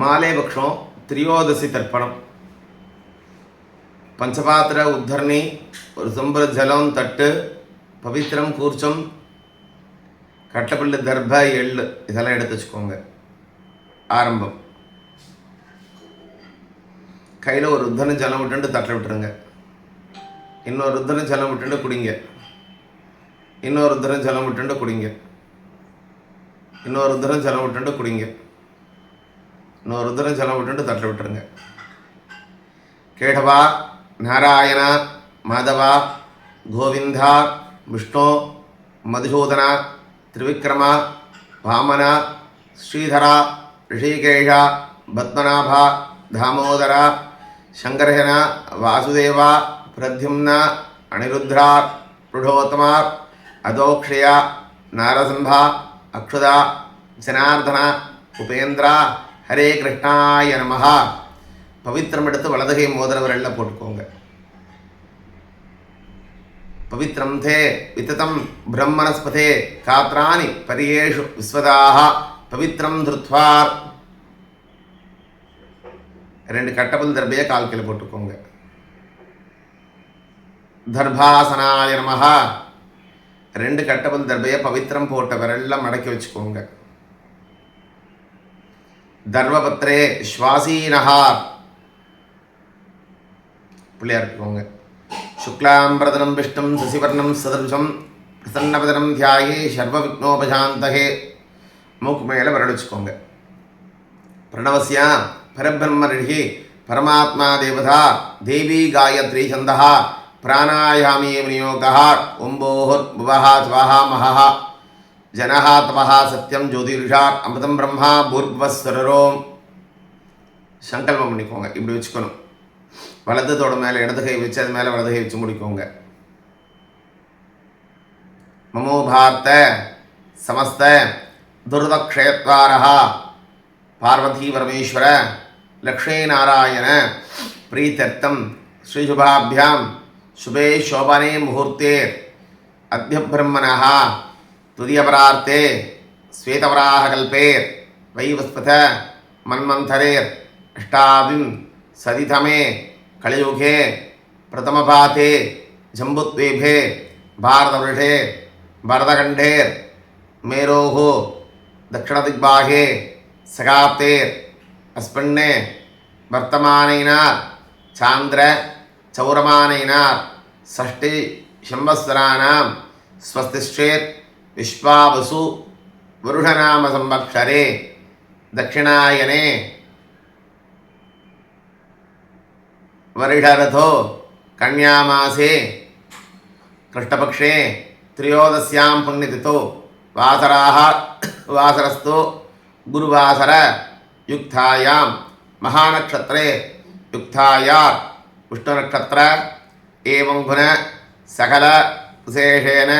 மாலேபக்ஷம் திரியோதசி தர்ப்பணம். பஞ்சபாத்திர உத்தரணி ஒரு சொம்பர ஜலம் தட்டு பவித்திரம் கூர்ச்சம் கட்டப்பள்ளு தர்ப எள்ளு இதெல்லாம் எடுத்து வச்சுக்கோங்க. ஆரம்பம். கையில் ஒரு ருத்தனை ஜலம் விட்டுட்டு தட்டில் விட்டுருங்க. இன்னொரு ருத்தனை ஜலம் விட்டுட்டு குடிங்க. இன்னொரு ருத்தனை ஜலம் விட்டுட்டு குடிங்க. இன்னொரு ருத்தனை ஜலம் விட்டுட்டு குடிங்க. இன்னொரு ருத்ரம் செலவு விட்டுட்டு தட்டில் விட்டுருங்க கேடவா நாராயணா மாதவா கோவிந்தா விஷ்ணு மதுசூதனா திரிவிக்ரமா வாமனா ஸ்ரீதரா ரிஷிகேஷா பத்மநாபா தாமோதரா சங்கரஹனா வாசுதேவா பிரத்யும்னா அனிருத்ரா ருடோத்தமார் அதோக்ஷயா நாரசம்பா அக்ஷுதா ஜனார்தனா உபேந்திரா ஹரே கிருஷ்ணாய நமஹா. பவித்திரம் எடுத்து வலதுகை மோதிரவரில் போட்டுக்கோங்க. பவித்திரம் தே வித்ததம் பிரம்மனஸ்பதே காத்ராணி பரியேஷு விஸ்வதாக பவித்திரம் திருத்வார். ரெண்டு கட்டபல் தர்பையை கால் கீழே போட்டுக்கோங்க. தர்பாசனாய நமஹா. ரெண்டு கட்டபல் தர்பையை பவித்திரம் போட்ட விரலில் மடக்கி வச்சுக்கோங்க. தர்வபத்ரே ஸ்வாசீனஹா. பிள்ளையார் இருக்கவங்க சுக்லாம்பிரதனம் விஷ்ணும் சசிவர்ணம் சதர்ஷம் பிரசன்னபதனம் தியாயே சர்வ விக்னோபசாந்தகே மூக்கு மேலே வரடிச்சுக்கோங்க பிரணவசியா பரபிரம்ம ரிஷி பரமாத்மா தேவதா தேவி காயத்ரி சந்தா பிராணாயாமி விநியோகா ஓம்போஹுர் புவஹா ஸ்வாஹா மகா ஜனஹா தபஹா சத்யம் ஜோதிஷா அமிர்தம் பிரம்மா பூர்வஸ்வரரோம் சங்கல்பம் பண்ணிக்கோங்க இப்படி வச்சுக்கணும். வலது தோட மேலே இடது கை வச்சு அது மேலே வலது கை வச்சு முடிக்கோங்க. மமோபார்த்த சமஸ்த துர்தக்ஷயத்வாரா பார்வதி பரமேஸ்வர லக்ஷ்மீ நாராயண பிரீத்தர்த்தம் ஸ்ரீசுபாபியாம் சுபே சோபனே முகூர்த்தே அத்தியபிரம்மணः துதியபரார்த்தே ஸ்வேதவராகல்பேர் வைவஸ்பத மன்மந்தரேர் அஷ்டாவிம் சதிதமே कलियुगे प्रथमपाते जम्बुद्वीपे भारतवर्षे भरतखण्डेर् मेरोः दक्षिणदिग्बाहे सगाप्तेर् अस्मिन्ने वर्तमानैनात् चान्द्र चौरमानैनात् षष्टि விஸ்வாவசு வருஷநாம சம்பக்ஷரே தட்சிணாயனே வருடரதோ கன்யாமாசே கிருஷ்ணபக்ஷே திரியோதசியாம் புண்ணிதித்தோ வாசராக வாசரஸ்தோ குருவாசர யுக்தாயாம் மகாநக்ஷத்ரே யுக்தாயார் விஷ்ணுநக்ஷத்திர ஏவங்குன சகல விசேஷேன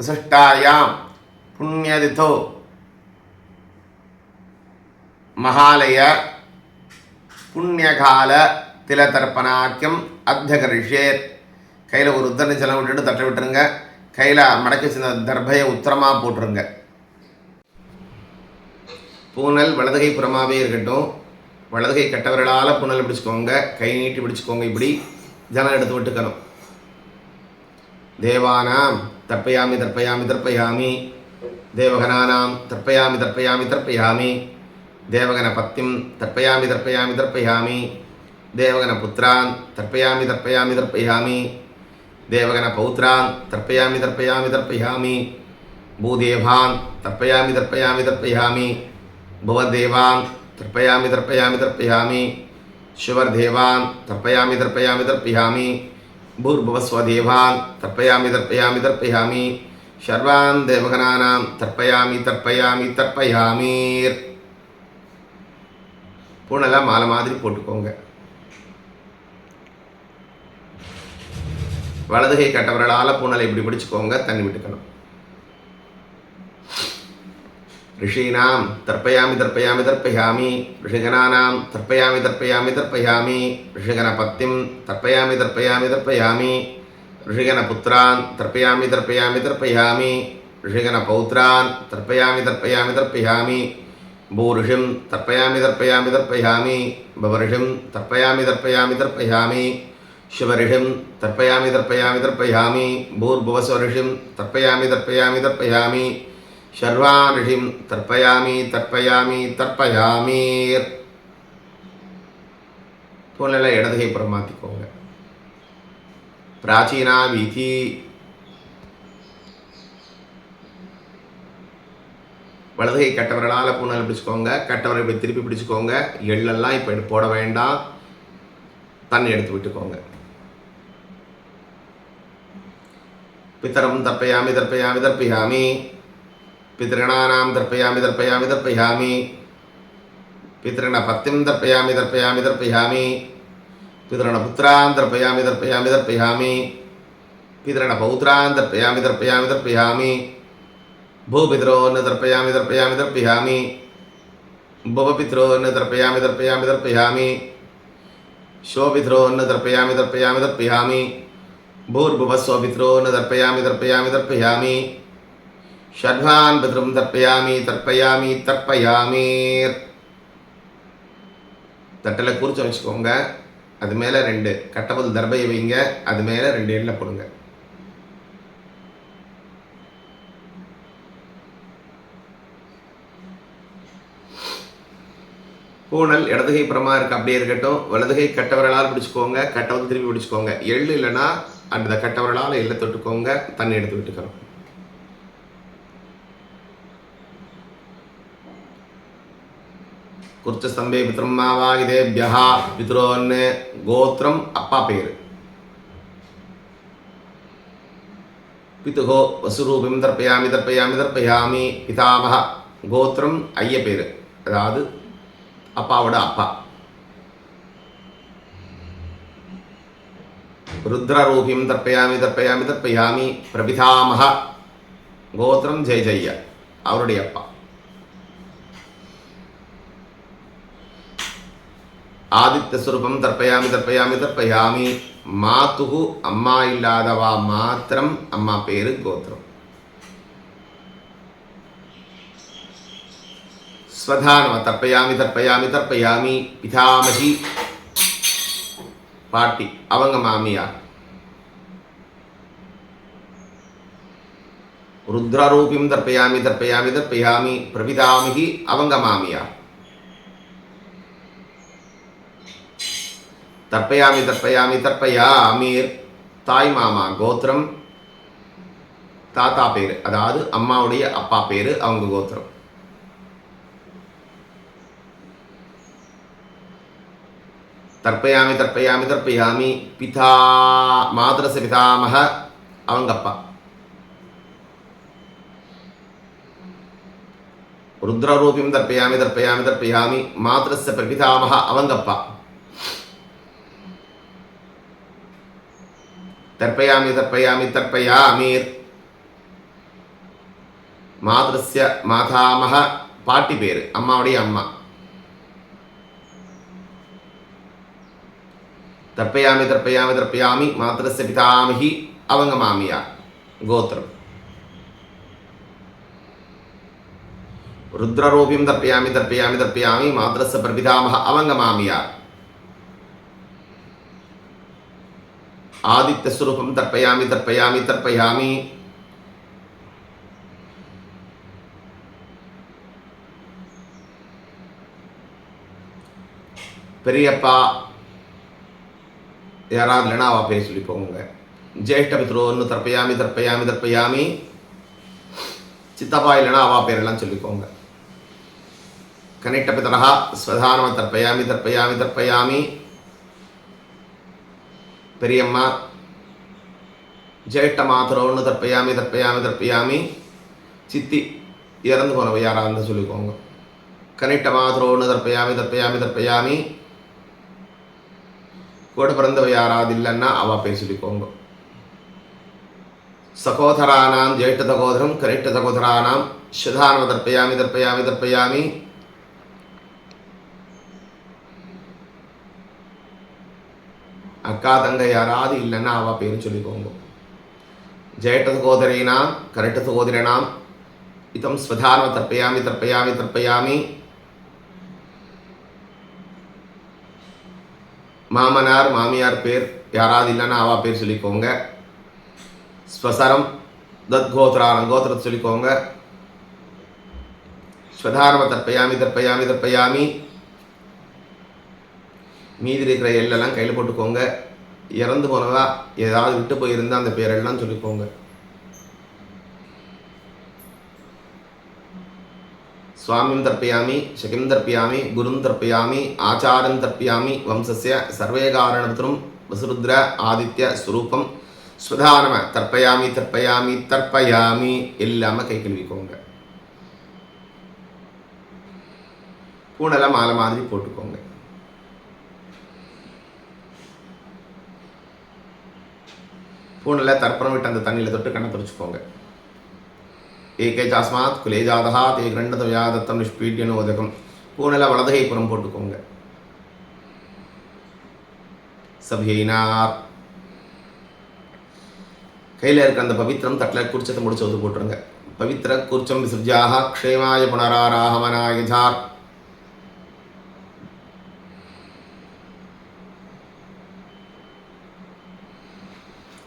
வசிஷ்டாயாம் புண்ணியதிதோ மகாலய புண்ணியகால திலதர்ப்பணாக்கியம் அத்தியகரிஷேத் கையில் ஒரு உத்தரணி செலம் விட்டுட்டு தட்டை விட்டுருங்க. கையில் மடக்கி சின்ன தர்பய உத்தரமாக போட்டுருங்க. பூனல் வலதுகை புறமாகவே இருக்கட்டும். வலதுகை கட்டவர்களால் புனல் பிடிச்சிக்கோங்க. கை நீட்டி பிடிச்சிக்கோங்க இப்படி. ஜனம் எடுத்து விட்டுக்கணும். தேவானாம் तर्पयामि तर्पयामि तर्पयामि। देवगणानां तर्पयामि तर्पयामि तर्पयामि। देवगणपत्तिं तर्पयामि तर्पयामि तर्पयामि। देवगणपुत्रान् तर्पयामि तर्पयामि तर्पयामि। देवगणपौत्रान् तर्पयामि तर्पयामि तर्पयामि। भूदेवान् तर्पयामि तर्पयामि तर्पयामि। भुवदेवान् तर्पयामि तर्पयामि तर्पयामि। शिवर्देवान् तर्पयामि तर्पयामि तर्पयामि। பூர்பவஸ்வதேவான் தர்ப்பயாமி தர்ப்பயாமி தர்ப்பயாமி ஷர்வான் தேவகனானாம் தர்ப்பயாமி தர்ப்பயாமி தர்ப்பயாமீர் பூனெல்லாம் மாலை மாதிரி போட்டுக்கோங்க. வலதுகை கட்டவர்களால் பூனலை இப்படி பிடிச்சிக்கோங்க தண்ணி விட்டுக்கணும். ऋषीणां तर्पयामि तर्पयामि तर्पयामि ऋषिगणानां तर्पयामि तर्पयामि तर्पयामि ऋषिगणपत्तिं तर्पयामि तर्पयामि तर्पयामि ऋषिगणपुत्रान् तर्पयामि तर्पयामि तर्पयामि ऋषिगणपौत्रान् तर्पयामि तर्पयामि तर्पयामि भूर्षिं तर्पयामि तर्पयामि तर्पयामि बवर्षिं तर्पयामि तर्पयामि तर्पयामि शिवऋषिं तर्पयामि तर्पयामि तर्पयामि भूर्भुवस्वऋषिं तर्पयामि तर्पयामि तर्पयामि ஷர்வாணிஷிம் தர்ப்பயாமி தர்ப்பயாமி தர்ப்பயாமீர் தோல்நிலை இடதுகை புறமாத்திக்கோங்க பிராச்சீனா வீதி. வலதுகை கட்டவரலால் பூனல் பிடிச்சிக்கோங்க. கெட்டவரை இப்படி திருப்பி பிடிச்சிக்கோங்க. எள்ளெல்லாம் இப்போ போட வேண்டாம். தண்ணி எடுத்து விட்டுக்கோங்க. பித்தரம் தப்பையாமி தர்ப்பையாமி தர்ப்பையாமி. పితॄణానాం దర్పయామి దర్పయామి దర్పయామి పితృణ పత్తిం దర్పయామి దర్పయామి దర్పయామి పితృణ పుత్రాన్ దర్పయామి దర్పయామి దర్పయామి పితృణ పౌత్రాన్ దర్పయామి దర్పయామి దర్పయామి భూపితరోన్ దర్పయామి దర్పయామి దర్పయామి భువపితరోన్ దర్పయామి దర్పయామి దర్పయామి శోపితరోన్ దర్పయామి దర్పయామి దర్పయామి భూర్భువస్వపితరోన్ దర్పయామి దర్పయామి దర్పయామి ஷட்வான் பித்ரும் தர்ப்பயாமி தர்ப்பயாமி தர்ப்பயாமீர் தட்டில் குறிச்சு வச்சுக்கோங்க. அது மேலே ரெண்டு. கட்டபுல் தர்பையை வைங்க. அது மேலே ரெண்டு எண்ணெய் போடுங்க. பூனல் இடதுகை புறமா இருக்கு. அப்படியே இருக்கட்டும். வலதுகை கட்டவரலால் பிடிச்சிக்கோங்க. கட்டவது திரும்பி பிடிச்சிக்கோங்க. எள்ளு இல்லைன்னா அந்த கட்டவரலால் எள்ளை தொட்டுக்கோங்க. தண்ணி எடுத்து விட்டுக்கிறோம். குர்ச்சஸ்தம்பே பித்ரம்மாவாகிதேபியா பித்ரோன்னு கோத்திரம் அப்பா பேர் பிதுகோ வசுரூபிம் தர்ப்பயாமி தர்ப்பயாமி தர்ப்பயாமி பிதாமக கோத்திரம் ஐய பேர் அதாவது அப்பாவோட அப்பா ருத்ரரூபிம் தர்ப்பயாமி தர்ப்பயாமி தர்ப்பயாமி பிரபிதாமக கோத்திரம் ஜெய ஜெய்ய அவருடைய அப்பா ஆதித்தஸ்வரூபம் தர்ப்பயாமி தர்ப்பயாமி தர்ப்பயாமி. மாத்துகு அம்மா இல்லாதவா மாத்திரம் அம்மா பேரு கோத்திரம். ஸ்வதானவ தர்ப்பயாமி தர்ப்பயாமி தர்ப்பயாமி. பிதாமகி. பாட்டி அவங்க மாமியார். ருத்ரரூபிம் தர்ப்பயாமி தர்ப்பயாமி தர்ப்பயாமி. பிரபிதாமிகி அவங்க மாமியார். தர்ப்பயாமி தர்ப்பயாமி தர்ப்பயா அமீர் தாய் மாமா கோத்திரம். தாத்தா பேர் அதாவது அம்மாவுடைய அப்பா பேர் அவங்க கோத்திரம். தர்ப்பயாமி தர்ப்பயாமி தர்ப்பயாமி பிதா மாதரச பிதாமக அவங்க அப்பா. ருத்ரரூபிம் தர்ப்பயாமி தர்ப்பயாமி தர்ப்பயாமி மாதரச பிரபிதாமக அவங்க తర్పయామి తర్పయామి తర్పయామీర్ மாதஸ்ய மாதாமக பாட்டி பேர் அம்மாவுடைய அம்மா தர்ப்பயாமி தர்ப்பயாமி தர்ப்பயாமி மாத்திரஸ்ய பிதாமகி அவங்க மாமியா கோத்திரம் ருத்ரரூபியம் தர்ப்பயாமி தர்ப்பயாமி தர்ப்பயாமி மாத்திரஸ்ய பிரபிதாமக அவங்க மாமியார் ஆதித்யஸ்வரூபம் தர்ப்பயாமி தர்ப்பயாமி தர்ப்பயாமி பெரியப்பா யாராவது இல்லைன்னா அவ பேர் சொல்லி போங்க ஜேஷ்ட பித்ரோன்னு தர்ப்பயாமி தர்ப்பயாமி தர்ப்பயாமி சித்தப்பா இல்லைனா அவா பேரெல்லாம் சொல்லிக்கோங்க கனிஷ்ட பிதரா ஸ்வதானம தர்ப்பயாமி தர்ப்பயாமி தர்ப்பயாமி பெரியம்மா ஜேஷ்ட மாத்திரோன்னு தற்பையாமி தற்பையாமி தற்பையாமி சித்தி இறந்து போனவ யாராக யாராவது சொல்லிக்கோங்க. கனிஷ்ட மாத்திரோன்னு தற்பையாமி தற்பையாமி தற்பையாமி கூட பிறந்தவ யாராவது இல்லைன்னா அவள் பேர் சொல்லிக்கோங்க. சகோதரானாம் ஜேஷ்ட சகோதரம் கனிஷ்ட சகோதரானாம் சுதானம தற்பையாமி தற்பையாமி தற்பையாமி அக்கா தங்கை யாராவது இல்லைன்னா அவள் பேர் சொல்லிக்கோங்க. ஜெயட்ட சகோதரினாம் கரட்ட சகோதரினாம் இத்தம் ஸ்வதான தர்ப்பயாமி தர்ப்பயாமி தர்ப்பயாமி. மாமனார் மாமியார் பேர் யாராவது இல்லைன்னா அவ பேர் சொல்லிக்கோங்க. ஸ்வசரம் தத் கோத்ரான கோத்திரத்தை சொல்லிக்கோங்க. ஸ்வதாரம தற்பயாமி தற்பயாமி தற்பயாமி மீதி இருக்கிற எல்லாம் கையில் போட்டுக்கோங்க. இறந்து போனதா ஏதாவது விட்டு போயிருந்தா அந்த பேரெல்லாம் சொல்லிக்கோங்க. சுவாமிம் தர்ப்பயாமி சகிம் தர்ப்பயாமி குரும் தர்ப்பயாமி ஆச்சாரம் தர்ப்பயாமி வம்சஸ்ய சர்வே காரணபுத்திரம் வசுருத்ர ஆதித்ய ஸ்வரூபம் சுதாரம தர்ப்பயாமி தர்ப்பயாமி தர்ப்பயாமி. இல்லாமல் கை கழுவிக்கோங்க. பூனெல்லாம் மாலை மாதிரி போட்டுக்கோங்க. பூனலை தர்ப்பணம் விட்டு அந்த தண்ணியில் தொட்டு கண்ணை துடிச்சுக்கோங்க. ஏகே ஜாஸ்மாத் குலே ஜாதகா தே கிரண்டத வியாதத்தம் நிஷ்பீட்டியனு உதகம் பூனில் வலதுகை புறம் போட்டுக்கோங்க. சபையினார். கையில் இருக்க அந்த பவித்திரம் தட்டில் குர்ச்சத்தை முடிச்சு வந்து போட்டுருங்க. பவித்திர குர்ச்சம் விசிருஜாக க்ஷேமாய புனராராகமனாய ஜார்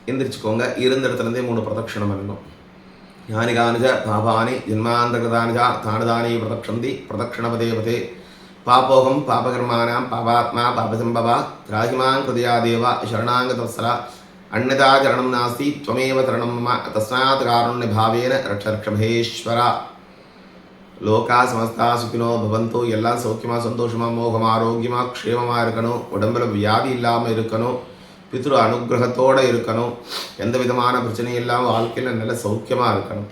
எந்திரிச்சுக்கோங்க. இருந்த இடத்துலேருந்தே மூணு பிரதட்சிணம் பண்ணணும் யானி காணிஜ பாபானி ஜென்மாந்தகிருதானிஜா தானுதானி பிரதக்ஷந்தி பிரதக்ஷணபதே பதே பாபோகம் பாபகர்மானாம் பாபாத்மா பாபசம்பவா ராஜிமாங் கிருதியா தேவா சரணாங்கதவசரா அன்னதா சரணம் நாஸ்தி துவமேவ சரணம் மம தஸ்மாத் காருண்ய பாவேன ரட்சரக்ஷபேஸ்வரா லோகா சமஸ்தா சுகினோ பவந்தோ எல்லாம் சௌக்கியமாக சந்தோஷமாக மோகமாக ஆரோக்கியமாக க்ஷேமமாக இருக்கணும். உடம்புல வியாதி இல்லாமல் இருக்கணும். பித்ரு அனுகிரகத்தோடு இருக்கணும். எந்த விதமான பிரச்சனையும் இல்லாமல் வாழ்க்கையில் நல்ல சௌக்கியமாக இருக்கணும்.